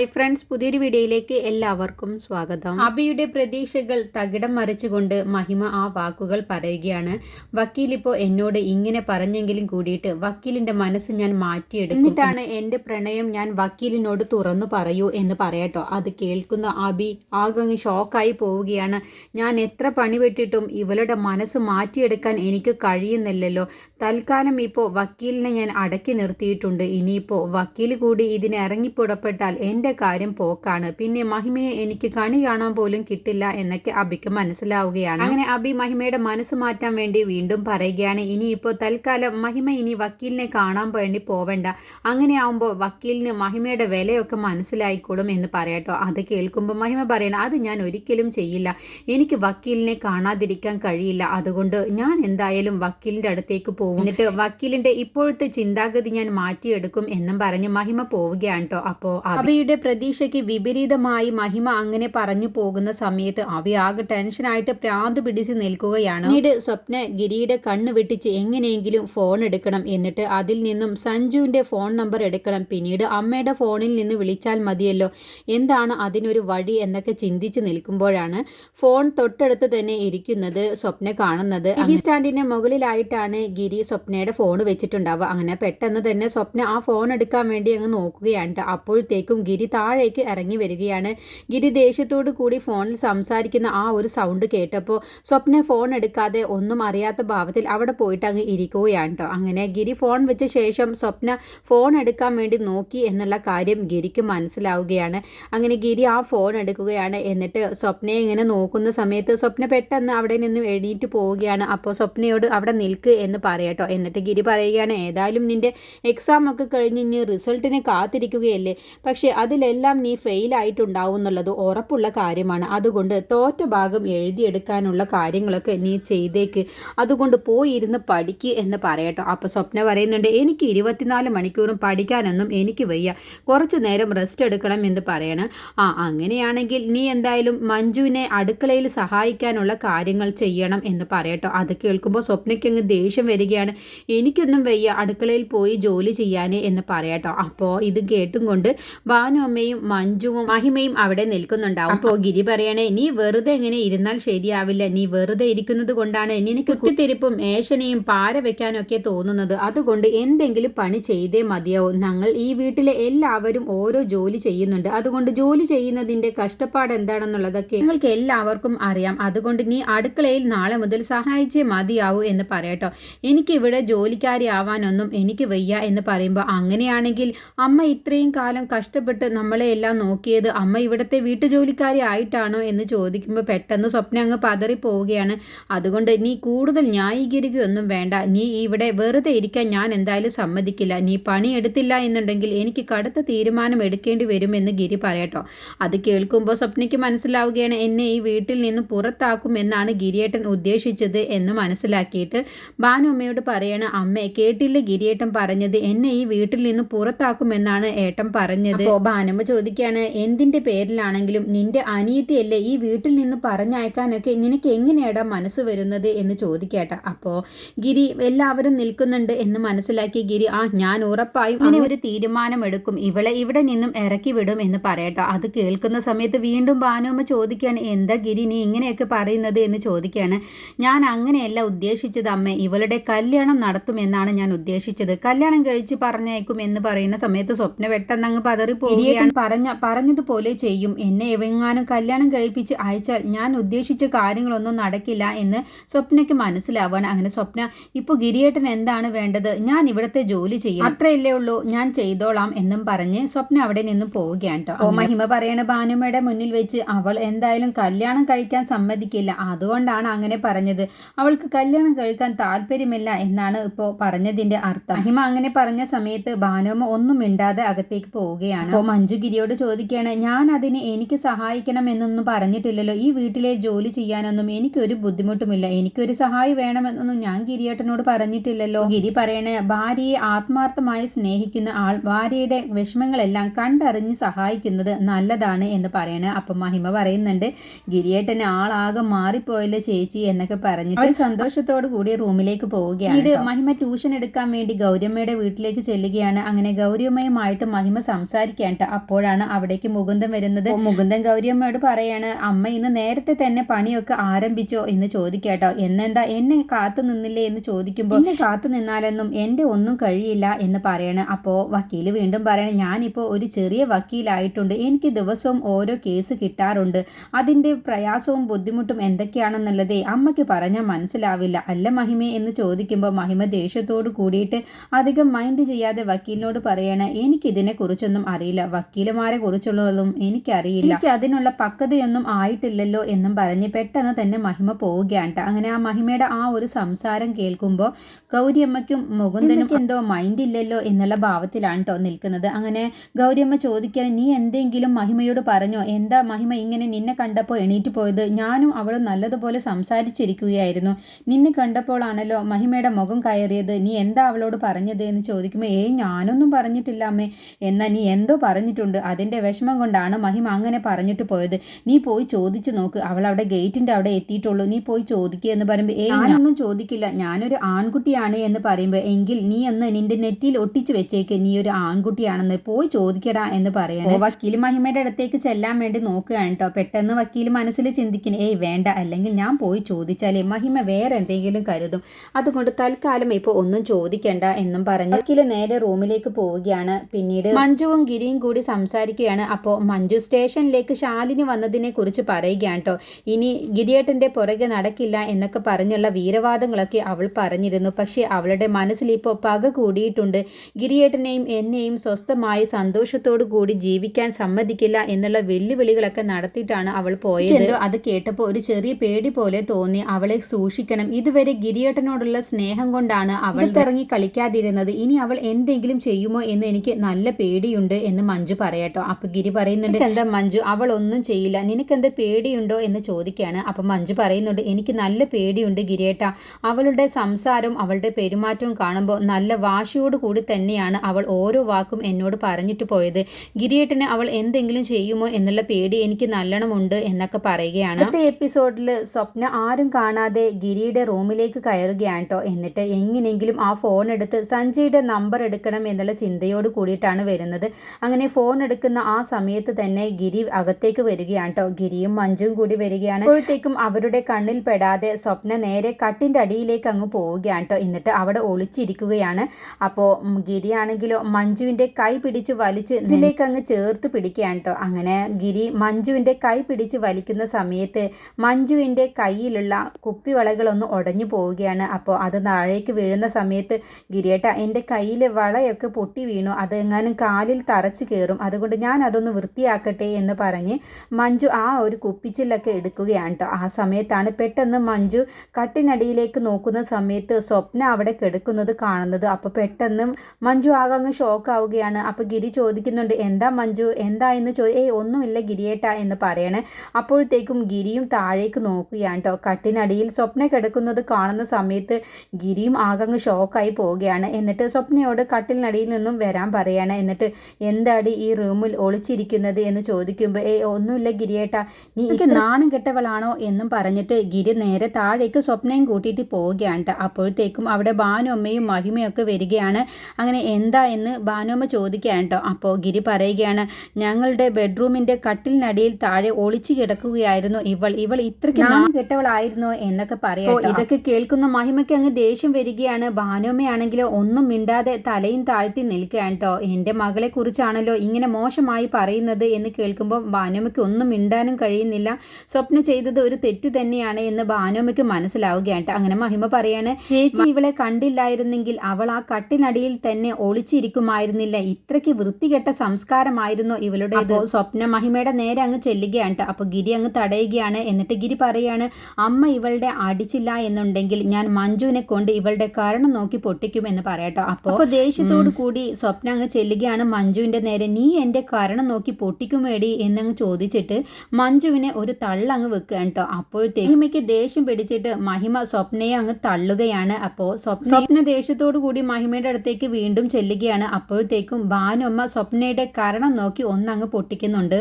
Hi friends പുതിയൊരു വീഡിയോയിലേക്ക് എല്ലാവർക്കും സ്വാഗതം. അബിയുടെ പ്രതീക്ഷകൾ തകിടം മറിച്ചുകൊണ്ട് മഹിമ ആ വാക്കുകൾ പറയുകയാണ്. വക്കീൽ ഇപ്പോൾ എന്നോട് ഇങ്ങനെ പറഞ്ഞെങ്കിലും കൂടിയിട്ട് വക്കീലിന്റെ മനസ്സ് ഞാൻ മാറ്റിയെടുക്കും. എന്നിട്ടാണ് എന്റെ പ്രണയം ഞാൻ വക്കീലിനോട് തുറന്നു പറയൂ എന്ന് പറയട്ടോ. അത് കേൾക്കുന്ന അബി ആകങ്ങ് ഷോക്കായി പോവുകയാണ്. ഞാൻ എത്ര പണിപെട്ടിട്ടും ഇവളുടെ മനസ്സ് മാറ്റിയെടുക്കാൻ എനിക്ക് കഴിയുന്നില്ലല്ലോ. തൽക്കാലം ഇപ്പോൾ വക്കീലിനെ ഞാൻ അടക്കി നിർത്തിയിട്ടുണ്ട്. ഇനിയിപ്പോൾ വക്കീൽ കൂടി ഇതിന് ഇറങ്ങിപ്പുറപ്പെട്ടാൽ എന്റെ കാര്യം പോക്കാണ്. പിന്നെ മഹിമയെ എനിക്ക് കണി കാണാൻ പോലും കിട്ടില്ല എന്നൊക്കെ അബിക്ക് മനസ്സിലാവുകയാണ്. അങ്ങനെ അബി മഹിമയുടെ മനസ്സ് മാറ്റാൻ വേണ്ടി വീണ്ടും പറയുകയാണ്. ഇനിയിപ്പോൾ തൽക്കാലം മഹിമ ഇനി വക്കീലിനെ കാണാൻ വേണ്ടി പോവണ്ട. അങ്ങനെ ആവുമ്പോൾ വക്കീലിന് മഹിമയുടെ വിലയൊക്കെ മനസ്സിലായിക്കോളും എന്ന് പറയട്ടോ. അത് കേൾക്കുമ്പോൾ മഹിമ പറയണം അത് ഞാൻ ഒരിക്കലും ചെയ്യില്ല. എനിക്ക് വക്കീലിനെ കാണാതിരിക്കാൻ കഴിയില്ല. അതുകൊണ്ട് ഞാൻ എന്തായാലും വക്കീലിന്റെ അടുത്തേക്ക് പോകും എന്നിട്ട് വക്കീലിന്റെ ഇപ്പോഴത്തെ ചിന്താഗതി ഞാൻ മാറ്റിയെടുക്കും എന്നും പറഞ്ഞ് മഹിമ പോവുകയാണ് കേട്ടോ അപ്പോ അബിയുടെ പ്രതീക്ഷയ്ക്ക് വിപരീതമായി മഹിമ അങ്ങനെ പറഞ്ഞു പോകുന്ന സമയത്ത് അവി ആകെ ടെൻഷനായിട്ട് പ്രാന്ത് പിടിച്ച് നിൽക്കുകയാണ്. പിന്നീട് സ്വപ്ന ഗിരിയുടെ കണ്ണ് വെട്ടിച്ച് എങ്ങനെയെങ്കിലും ഫോൺ എടുക്കണം എന്നിട്ട് അതിൽ നിന്നും സഞ്ജുവിന്റെ ഫോൺ നമ്പർ എടുക്കണം. പിന്നീട് അമ്മയുടെ ഫോണിൽ നിന്ന് വിളിച്ചാൽ മതിയല്ലോ. എന്താണ് അതിനൊരു വഴി എന്നൊക്കെ ചിന്തിച്ച് നിൽക്കുമ്പോഴാണ് ഫോൺ തൊട്ടടുത്ത് തന്നെ ഇരിക്കുന്നത് സ്വപ്ന കാണുന്നത്. ടി സ്റ്റാൻഡിന്റെ മുകളിലായിട്ടാണ് ഗിരി സ്വപ്നയുടെ ഫോൺ വെച്ചിട്ടുണ്ടാവുക. അങ്ങനെ പെട്ടെന്ന് തന്നെ സ്വപ്ന ആ ഫോൺ എടുക്കാൻ വേണ്ടി അങ്ങ് നോക്കുകയാണ്. അപ്പോഴത്തേക്കും ഗിരി താഴേക്ക് ഇറങ്ങി വരികയാണ്. ഗിരി ദേഷ്യത്തോടു കൂടി ഫോണിൽ സംസാരിക്കുന്ന ആ ഒരു സൗണ്ട് കേട്ടപ്പോൾ സ്വപ്ന ഫോൺ എടുക്കാതെ ഒന്നും അറിയാത്ത ഭാവത്തിൽ അവിടെ പോയിട്ട് അങ്ങ് ഇരിക്കുകയാണ് കേട്ടോ അങ്ങനെ ഗിരി ഫോൺ വെച്ച ശേഷം സ്വപ്ന ഫോൺ എടുക്കാൻ വേണ്ടി നോക്കി എന്നുള്ള കാര്യം ഗിരിക്ക് മനസ്സിലാവുകയാണ്. അങ്ങനെ ഗിരി ആ ഫോൺ എടുക്കുകയാണ്. എന്നിട്ട് സ്വപ്നയെ ഇങ്ങനെ നോക്കുന്ന സമയത്ത് സ്വപ്ന പെട്ടെന്ന് അവിടെ നിന്ന് എഴുന്നേറ്റ് പോവുകയാണ്. അപ്പോൾ സ്വപ്നയോട് അവിടെ നിൽക്ക് എന്ന് പറയട്ടോ എന്നിട്ട് ഗിരി പറയുകയാണ് ഏതായാലും നിന്റെ എക്സാം ഒക്കെ കഴിഞ്ഞ് ഇനി റിസൾട്ടിനെ കാത്തിരിക്കുകയല്ലേ? പക്ഷേ അതിലെല്ലാം നീ ഫെയിൽ ആയിട്ടുണ്ടാവും എന്നുള്ളത് ഉറപ്പുള്ള കാര്യമാണ്. അതുകൊണ്ട് തോറ്റ ഭാഗം എഴുതിയെടുക്കാനുള്ള കാര്യങ്ങളൊക്കെ നീ ചെയ്തേക്ക്. അതുകൊണ്ട് പോയിരുന്ന് പഠിക്ക് എന്ന് പറയട്ടോ. അപ്പോൾ സ്വപ്ന പറയുന്നുണ്ട് എനിക്ക് ഇരുപത്തിനാല് മണിക്കൂറും പഠിക്കാനൊന്നും എനിക്ക് വയ്യ. കുറച്ച് നേരം റെസ്റ്റ് എടുക്കണം എന്ന് പറയണം. ആ അങ്ങനെയാണെങ്കിൽ നീ എന്തായാലും മഞ്ജുവിനെ അടുക്കളയിൽ സഹായിക്കാനുള്ള കാര്യങ്ങൾ ചെയ്യണം എന്ന് പറയട്ടോ. അത് കേൾക്കുമ്പോൾ സ്വപ്നയ്ക്ക് അങ്ങ് ദേഷ്യം വരികയാണ്. എനിക്കൊന്നും വയ്യ അടുക്കളയിൽ പോയി ജോലി ചെയ്യാനേ എന്ന് പറയട്ടോ. അപ്പോൾ ഇത് കേട്ടും കൊണ്ട് ഭാനു അമ്മയും മഞ്ജുവും മഹിമയും അവിടെ നിൽക്കുന്നുണ്ടാവും. അപ്പോ ഗിരി പറയണേ നീ വെറുതെ എങ്ങനെ ഇരുന്നാൽ ശരിയാവില്ല. നീ വെറുതെ ഇരിക്കുന്നത് കൊണ്ടാണ് നിനക്ക് കുത്തിത്തിരിപ്പും ഏഷനെയും പാര വെക്കാനൊക്കെ തോന്നുന്നത്. അതുകൊണ്ട് എന്തെങ്കിലും പണി ചെയ്തേ മതിയാവും. ഞങ്ങൾ ഈ വീട്ടിലെ എല്ലാവരും ഓരോ ജോലി ചെയ്യുന്നുണ്ട്. അതുകൊണ്ട് ജോലി ചെയ്യുന്നതിന്റെ കഷ്ടപ്പാട് എന്താണെന്നുള്ളതൊക്കെ നിങ്ങൾക്ക് എല്ലാവർക്കും അറിയാം. അതുകൊണ്ട് നീ അടുക്കളയിൽ നാളെ മുതൽ സഹായിച്ചേ മതിയാവൂ എന്ന് പറയട്ടോ. എനിക്ക് ഇവിടെ ജോലിക്കാരി ആവാനൊന്നും എനിക്ക് വയ്യ എന്ന് പറയുമ്പോൾ അങ്ങനെയാണെങ്കിൽ അമ്മ ഇത്രയും കാലം കഷ്ടപ്പെട്ട് നമ്മളെ എല്ലാം നോക്കിയത് അമ്മ ഇവിടുത്തെ വീട്ടുജോലിക്കാരി ആയിട്ടാണോ എന്ന് ചോദിക്കുമ്പോൾ പെട്ടെന്ന് സ്വപ്ന അങ്ങ് പതറി പോവുകയാണ്. അതുകൊണ്ട് നീ കൂടുതൽ ന്യായീകരിക്കുകയൊന്നും വേണ്ട. നീ ഇവിടെ വെറുതെ ഇരിക്കാൻ ഞാൻ എന്തായാലും സമ്മതിക്കില്ല. നീ പണിയെടുത്തില്ല എന്നുണ്ടെങ്കിൽ എനിക്ക് കടുത്ത തീരുമാനം എടുക്കേണ്ടി വരുമെന്ന് ഗിരി പറയട്ടോ. അത് കേൾക്കുമ്പോൾ സ്വപ്നയ്ക്ക് മനസ്സിലാവുകയാണ് എന്നെ ഈ വീട്ടിൽ നിന്ന് പുറത്താക്കും എന്നാണ് ഗിരിയേട്ടൻ ഉദ്ദേശിച്ചത് എന്ന് മനസ്സിലാക്കിയിട്ട് ഭാനു അമ്മയോട് പറയണ അമ്മേ കേട്ടില്ല ഗിരിയേട്ടൻ പറഞ്ഞത്. എന്നെ ഈ വീട്ടിൽ നിന്ന് പുറത്താക്കും എന്നാണ് ഏട്ടൻ പറഞ്ഞത്. ഭാനുമ്മ ചോദിക്കുകയാണ് എന്തിന്റെ പേരിലാണെങ്കിലും നിന്റെ അനിയത്തിയല്ലേ ഈ വീട്ടിൽ നിന്ന് പറഞ്ഞയക്കാനൊക്കെ നിനക്ക് എങ്ങനെയാടാ മനസ്സ് വരുന്നത്? എന്ന് ചോദിക്കേട്ട. അപ്പോ ഗിരി എല്ലാവരും നിൽക്കുന്നുണ്ട് എന്ന് മനസ്സിലാക്കി ഗിരി ആ ഞാൻ ഉറപ്പായും അങ്ങനെ ഒരു തീരുമാനമെടുക്കും. ഇവളെ ഇവിടെ നിന്നും ഇറക്കി വിടും എന്ന് പറയട്ടോ. അത് കേൾക്കുന്ന സമയത്ത് വീണ്ടും ഭാനുമ്മ ചോദിക്കുകയാണ് എന്താ ഗിരി നീ ഇങ്ങനെയൊക്കെ പറയുന്നത്? എന്ന് ചോദിക്കുകയാണ് ഞാൻ അങ്ങനെയല്ല ഉദ്ദേശിച്ചത് അമ്മ. ഇവളുടെ കല്യാണം നടത്തുമെന്നാണ് ഞാൻ ഉദ്ദേശിച്ചത്. കല്യാണം കഴിച്ച് പറഞ്ഞേക്കും എന്ന് പറയുന്ന സമയത്ത് സ്വപ്ന പെട്ടെന്ന് അങ്ങ് പതറിപ്പോവുകയാണ് പറഞ്ഞ പറഞ്ഞതുപോലെ ചെയ്യും. എന്നെ എവെങ്ങാനും കല്യാണം കഴിപ്പിച്ച് അയച്ചാൽ ഞാൻ ഉദ്ദേശിച്ച കാര്യങ്ങളൊന്നും നടക്കില്ല എന്ന് സ്വപ്നയ്ക്ക് മനസ്സിലാവാണ്. അങ്ങനെ സ്വപ്ന ഇപ്പോൾ ഗിരിയേട്ടൻ എന്താണ് വേണ്ടത്? ഞാൻ ഇവിടുത്തെ ജോലി ചെയ്യും അത്രയല്ലേ ഉള്ളൂ. ഞാൻ ചെയ്തോളാം എന്നും പറഞ്ഞ് സ്വപ്ന അവിടെ നിന്നും പോവുകയാണ് കേട്ടോ ഓ മഹിമ പറയണ ഭാനുമയുടെ മുന്നിൽ വെച്ച് അവൾ എന്തായാലും കല്യാണം കഴിക്കാൻ സമ്മതിക്കില്ല. അതുകൊണ്ടാണ് അങ്ങനെ പറഞ്ഞത്. അവൾക്ക് കല്യാണം കഴിക്കാൻ താല്പര്യമില്ല എന്നാണ് ഇപ്പോൾ പറഞ്ഞതിന്റെ അർത്ഥം. മഹിമ അങ്ങനെ പറഞ്ഞ സമയത്ത് ഭാനുമ ഒന്നും മിണ്ടാതെ അകത്തേക്ക് പോവുകയാണ്. അപ്പോൾ മഞ്ജു ഗിരിയോട് ചോദിക്കുകയാണ് ഞാൻ അതിന് എനിക്ക് സഹായിക്കണം എന്നൊന്നും പറഞ്ഞിട്ടില്ലല്ലോ. ഈ വീട്ടിലെ ജോലി ചെയ്യാനൊന്നും എനിക്കൊരു ബുദ്ധിമുട്ടുമില്ല. എനിക്കൊരു സഹായി വേണമെന്നൊന്നും ഞാൻ ഗിരിയേട്ടനോട് പറഞ്ഞിട്ടില്ലല്ലോ. ഗിരി പറയണേ ഭാര്യയെ ആത്മാർത്ഥമായി സ്നേഹിക്കുന്ന ആൾ ഭാര്യയുടെ വിഷമങ്ങളെല്ലാം കണ്ടറിഞ്ഞ് സഹായിക്കുന്നത് നല്ലതാണ് എന്ന് പറയണേ. അപ്പം മഹിമ പറയുന്നുണ്ട് ഗിരിയേട്ടന് ആളാകെ മാറിപ്പോയല്ലോ ചേച്ചി എന്നൊക്കെ പറഞ്ഞു ഒരു സന്തോഷത്തോടു കൂടി റൂമിലേക്ക് പോവുകയാണ് ഇത് മഹിമ ട്യൂഷൻ എടുക്കാൻ വേണ്ടി ഗൗരമ്മയുടെ വീട്ടിലേക്ക് ചെല്ലുകയാണ്. അങ്ങനെ ഗൗരിയമ്മയുമായിട്ട് മഹിമ സംസാരിക്കാണ്ട് അപ്പോഴാണ് അവിടേക്ക് മുകുന്ദൻ വരുന്നത്. മുകുന്ദൻ ഗൗരിയമ്മയോട് പറയാണ് അമ്മ ഇന്ന് നേരത്തെ തന്നെ പണിയൊക്കെ ആരംഭിച്ചോ? എന്ന് ചോദിക്കാട്ടോ. എന്നെന്താ എന്നെ കാത്തു നിന്നില്ലേ? എന്ന് ചോദിക്കുമ്പോൾ എന്നെ കാത്തു നിന്നാലൊന്നും എന്റെ ഒന്നും കഴിയില്ല എന്ന് പറയണ്. അപ്പോ വക്കീൽ വീണ്ടും പറയണേ ഞാനിപ്പോൾ ഒരു ചെറിയ വക്കീലായിട്ടുണ്ട്. എനിക്ക് ദിവസവും ഓരോ കേസ് കിട്ടാറുണ്ട്. അതിന്റെ പ്രയാസവും ബുദ്ധിമുട്ടും എന്തൊക്കെയാണെന്നുള്ളതേ അമ്മയ്ക്ക് പറഞ്ഞാൽ മനസ്സിലാവില്ല. അല്ല മഹിമ എന്ന് ചോദിക്കുമ്പോൾ മഹിമ ദേഷ്യത്തോട് കൂടിയിട്ട് അധികം മൈൻഡ് ചെയ്യാതെ വക്കീലിനോട് പറയണ എനിക്കിതിനെ കുറിച്ചൊന്നും അറിയില്ല. വക്കീലുമാരെ കുറിച്ചുള്ളതും എനിക്കറിയില്ല. എനിക്ക് അതിനുള്ള പക്വതയൊന്നും ആയിട്ടില്ലല്ലോ എന്നും പറഞ്ഞ് പെട്ടെന്ന് തന്നെ മഹിമ പോവുകയാണ് അങ്ങനെ ആ മഹിമയുടെ ആ ഒരു സംസാരം കേൾക്കുമ്പോൾ ഗൗരിയമ്മയ്ക്കും മുകുന്ദനും എന്തോ മൈൻഡ് ഇല്ലല്ലോ എന്നുള്ള ഭാവത്തിലാണ് കേട്ടോ നിൽക്കുന്നത്. അങ്ങനെ ഗൗരിയമ്മ ചോദിക്കാൻ നീ എന്തെങ്കിലും മഹിമയോട് പറഞ്ഞോ? എന്താ മഹിമ ഇങ്ങനെ നിന്നെ കണ്ടപ്പോൾ എണീറ്റ് പോയത്? ഞാനും അവളും നല്ലതുപോലെ സംസാരിച്ചിരിക്കുകയായിരുന്നു. നിന്നെ കണ്ടപ്പോഴാണല്ലോ മഹിമയുടെ മുഖം കയറിയത്. നീ എന്താ അവളോട് പറഞ്ഞത് എന്ന് ചോദിക്കുമ്പോൾ ഏയ് ഞാനൊന്നും പറഞ്ഞിട്ടില്ല അമ്മേ. എന്നാൽ നീ എന്തോ പറഞ്ഞിട്ടുണ്ട്. അതിന്റെ വിഷമം കൊണ്ടാണ് മഹിമ അങ്ങനെ പറഞ്ഞിട്ട് പോയത്. നീ പോയി ചോദിച്ചു നോക്ക്. അവൾ അവിടെ ഗേറ്റിന്റെ അവിടെ എത്തിയിട്ടുള്ളൂ. നീ പോയി ചോദിക്കുക എന്ന് പറയുമ്പോൾ ഏ ഞാനൊന്നും ചോദിക്കില്ല. ഞാനൊരു ആൺകുട്ടിയാണ് എന്ന് പറയുമ്പോൾ എങ്കിൽ നീ ഒന്ന് നിന്റെ നെറ്റിയിൽ ഒട്ടിച്ചു വെച്ചേക്ക്. നീ ഒരു ആൺകുട്ടിയാണെന്ന് പോയി ചോദിക്കടാ എന്ന് പറയണേ. വക്കീൽ മഹിമയുടെ അടുത്തേക്ക് ചെല്ലാൻ വേണ്ടി നോക്കുകയാണ് കേട്ടോ പെട്ടെന്ന് വക്കീൽ മനസ്സിൽ ചിന്തിക്കുന്നു ഏയ് വേണ്ട. അല്ലെങ്കിൽ ഞാൻ പോയി ചോദിച്ചാലേ മഹിമ വേറെ എന്തെങ്കിലും കരുതും. അതുകൊണ്ട് തൽക്കാലം ഇപ്പോൾ ഒന്നും ചോദിക്കണ്ട എന്നും പറഞ്ഞു വക്കീൽ നേരെ റൂമിലേക്ക് പോവുകയാണ്. പിന്നീട് മഞ്ജുവും ഗിരിയും കൂടി സംസാരിക്കുകയാണ്. അപ്പോൾ മഞ്ജു സ്റ്റേഷനിലേക്ക് ശാലിനി വന്നതിനെ കുറിച്ച് പറയുകയാണ് കേട്ടോ ഇനി ഗിരിയേട്ടന്റെ പുറകെ നടക്കില്ല എന്നൊക്കെ പറഞ്ഞുള്ള വീരവാദങ്ങളൊക്കെ അവൾ പറഞ്ഞിരുന്നു. പക്ഷേ അവളുടെ മനസ്സിൽ ഇപ്പോൾ പക കൂടിയിട്ടുണ്ട്. ഗിരിയേട്ടനെയും എന്നെയും സ്വസ്ഥമായി സന്തോഷത്തോടു കൂടി ജീവിക്കാൻ സമ്മതിക്കില്ല എന്നുള്ള വെല്ലുവിളികളൊക്കെ നടത്തിയിട്ടാണ് അവൾ പോയത്. അത് കേട്ടപ്പോൾ ഒരു ചെറിയ പേടി പോലെ തോന്നി. അവളെ സൂക്ഷിക്കണം. ഇതുവരെ ഗിരിയേട്ടനോടുള്ള സ്നേഹം കൊണ്ടാണ് അവൾ ഇറങ്ങി കളിക്കാതിരുന്നത്. ഇനി അവൾ എന്തെങ്കിലും ചെയ്യുമോ എന്ന് എനിക്ക് നല്ല പേടിയുണ്ട് എന്ന് മഞ്ജു പറയട്ടോ. അപ്പൊ ഗിരി പറയുന്നുണ്ട് എന്താ മഞ്ജു? അവൾ ഒന്നും ചെയ്യില്ല. നിനക്ക് എന്താ പേടിയുണ്ടോ എന്ന് ചോദിക്കുകയാണ് അപ്പൊ മഞ്ജു പറയുന്നുണ്ട് എനിക്ക് നല്ല പേടിയുണ്ട് ഗിരിയേട്ട. അവളുടെ സംസാരവും അവളുടെ പെരുമാറ്റവും കാണുമ്പോൾ നല്ല വാശിയോട് കൂടി തന്നെയാണ് അവൾ ഓരോ വാക്കും എന്നോട് പറഞ്ഞിട്ട് പോയത്. ഗിരിയേട്ടന് അവൾ എന്തെങ്കിലും ചെയ്യുമോ എന്നുള്ള പേടി എനിക്ക് നല്ലോണമുണ്ട് എന്നൊക്കെ പറയുകയാണ്. അടുത്ത എപ്പിസോഡിൽ സ്വപ്ന ആരും കാണാതെ ഗിരിയുടെ റൂമിലേക്ക് കയറുകയാണ് കേട്ടോ എന്നിട്ട് എങ്ങനെയെങ്കിലും ആ ഫോൺ എടുത്ത് സഞ്ജയുടെ നമ്പർ എടുക്കണം എന്നുള്ള ചിന്തയോട് കൂടിയിട്ടാണ് വരുന്നത്. അങ്ങനെ ഫോൺ എടുക്കുന്ന ആ സമയത്ത് തന്നെ ഗിരി അകത്തേക്ക് വരികയാണ് കേട്ടോ ഗിരിയും മഞ്ജുവും കൂടി വരികയാണ്. അപ്പോഴത്തേക്കും അവരുടെ കണ്ണിൽ പെടാതെ സ്വപ്ന നേരെ കട്ടിന്റെ അടിയിലേക്ക് അങ്ങ് പോവുകയാണ് കേട്ടോ എന്നിട്ട് അവിടെ ഒളിച്ചിരിക്കുകയാണ്. അപ്പോൾ ഗിരിയാണെങ്കിലോ മഞ്ജുവിന്റെ കൈ പിടിച്ച് വലിച്ച് ഇതിലേക്ക് അങ്ങ് ചേർത്ത് പിടിക്കുകയാണ് കേട്ടോ അങ്ങനെ ഗിരി മഞ്ജുവിന്റെ കൈ പിടിച്ച് വലിക്കുന്ന സമയത്ത് മഞ്ജുവിന്റെ കയ്യിലുള്ള കുപ്പിവളകളൊന്ന് ഉടഞ്ഞു പോവുകയാണ്. അപ്പോൾ അത് താഴേക്ക് വീഴുന്ന സമയത്ത് ഗിരിയേട്ട എന്റെ കയ്യിലെ വളയൊക്കെ പൊട്ടി വീണു. അത് എങ്ങാനും കാലിൽ തറച്ചു കയറും അതുകൊണ്ട് ഞാൻ അതൊന്ന് വൃത്തിയാക്കട്ടെ എന്ന് പറഞ്ഞ് മഞ്ജു ആ ഒരു കുപ്പിച്ചിലൊക്കെ എടുക്കുകയാണ് കേട്ടോ ആ സമയത്താണ് പെട്ടെന്ന് മഞ്ജു കട്ടിനടിയിലേക്ക് നോക്കുന്ന സമയത്ത് സ്വപ്ന അവിടെ കിടക്കുന്നത് കാണുന്നത്. അപ്പോൾ പെട്ടെന്ന് മഞ്ജു ആകെ അങ്ങ് ഷോക്കാവുകയാണ് അപ്പോൾ ഗിരി ചോദിക്കുന്നുണ്ട് എന്താ മഞ്ജു? എന്താ എന്ന് ചോ ഏയ് ഒന്നുമില്ല ഗിരിയേട്ടാ എന്ന് പറയണേ. അപ്പോഴത്തേക്കും ഗിരിയും താഴേക്ക് നോക്കുകയാണ് കേട്ടോ കട്ടിനടിയിൽ സ്വപ്ന കിടക്കുന്നത് കാണുന്ന സമയത്ത് ഗിരിയും ആകെ അങ്ങ് ഷോക്കായി പോവുകയാണ്. എന്നിട്ട് സ്വപ്നയോട് കട്ടിലിനടിയിൽ നിന്നും വരാൻ പറയാണ്. എന്നിട്ട് എന്താടി? ഈ റൂമിൽ ഒളിച്ചിരിക്കുന്നത് എന്ന് ചോദിക്കുമ്പോൾ ഏ ഒന്നുമില്ല ഗിരിയേട്ട നീ എനിക്ക് നാണം കെട്ടവളാണോ? എന്നും പറഞ്ഞിട്ട് ഗിരി നേരെ താഴേക്ക് സ്വപ്നയും കൂട്ടിയിട്ട് പോവുകയാണ്. അപ്പോഴത്തേക്കും അവിടെ ഭാനുമ്മയും മഹിമയൊക്കെ വരികയാണ്. അങ്ങനെ എന്താ എന്ന് ഭാനുമ്മ ചോദിക്കുകയാണ് കേട്ടോ അപ്പോൾ ഗിരി പറയുകയാണ് ഞങ്ങളുടെ ബെഡ്റൂമിന്റെ കട്ടിലിനടിയിൽ താഴെ ഒളിച്ചു കിടക്കുകയായിരുന്നു ഇവൾ. ഇവൾ ഇത്രയ്ക്ക് നാണം കെട്ടവളായിരുന്നു എന്നൊക്കെ പറയാം ഇതൊക്കെ കേൾക്കുന്ന മഹിമയ്ക്ക് അങ്ങ് ദേഷ്യം വരികയാണ്. ഭാനുമ്മയാണെങ്കിലോ ഒന്നും മിണ്ടാതെ തലയും താഴ്ത്തി നിൽക്കുകയാണ് കേട്ടോ എന്റെ മകളെ കുറിച്ചാണല്ലോ ഇങ്ങനെ മോശമായി പറയുന്നത് എന്ന് കേൾക്കുമ്പോൾ ഭാനുമയ്ക്ക് ഒന്നും മിണ്ടാനും കഴിയുന്നില്ല. സ്വപ്ന ചെയ്തത് ഒരു തെറ്റ് തന്നെയാണ് എന്ന് ഭാനുമയ്ക്ക് മനസ്സിലാവുകയാണ്. അങ്ങനെ മഹിമ പറയാണ് ചേച്ചി ഇവളെ കണ്ടില്ലായിരുന്നെങ്കിൽ അവൾ ആ കട്ടിനടിയിൽ തന്നെ ഒളിച്ചിരിക്കുമായിരുന്നില്ല. ഇത്രയ്ക്ക് വൃത്തികെട്ട സംസ്കാരമായിരുന്നു ഇവളുടെ സ്വപ്ന മഹിമയുടെ നേരെ അങ്ങ് ചെല്ലുകയാണ് അപ്പൊ അപ്പോൾ ഗിരി അങ്ങ് തടയുകയാണ്. എന്നിട്ട് ഗിരി പറയാണ് അമ്മ ഇവളുടെ അടിച്ചില്ല എന്നുണ്ടെങ്കിൽ ഞാൻ മഞ്ജുവിനെ കൊണ്ട് ഇവളുടെ കാരണം നോക്കി പൊട്ടിക്കും എന്ന് പറയട്ടോ അപ്പോൾ അപ്പോൾ ദേഷ്യത്തോടു കൂടി സ്വപ്ന അങ്ങ് ചെല്ലുകയാണ് മഞ്ജുവിന്റെ നേരെ. നീ എന്റെ കാരണം നോക്കി പൊട്ടിക്കുമേടി എന്നങ്ങ് ചോദിച്ചിട്ട് മഞ്ജുവിനെ ഒരു തള്ളങ്ങ് വെക്കുകയാണ് കേട്ടോ. അപ്പോഴത്തേക്ക് മഹിമയ്ക്ക് ദേഷ്യം പിടിച്ചിട്ട് മഹിമ സ്വപ്നയെ അങ്ങ് തള്ളുകയാണ്. അപ്പോൾ സ്വപ്ന ദേഷ്യത്തോടു കൂടി മഹിമയുടെ അടുത്തേക്ക് വീണ്ടും ചെല്ലുകയാണ്. അപ്പോഴത്തേക്കും ഭാനുമ്മ സ്വപ്നയുടെ കാരണം നോക്കി ഒന്നങ്ങ് പൊട്ടിക്കുന്നുണ്ട്.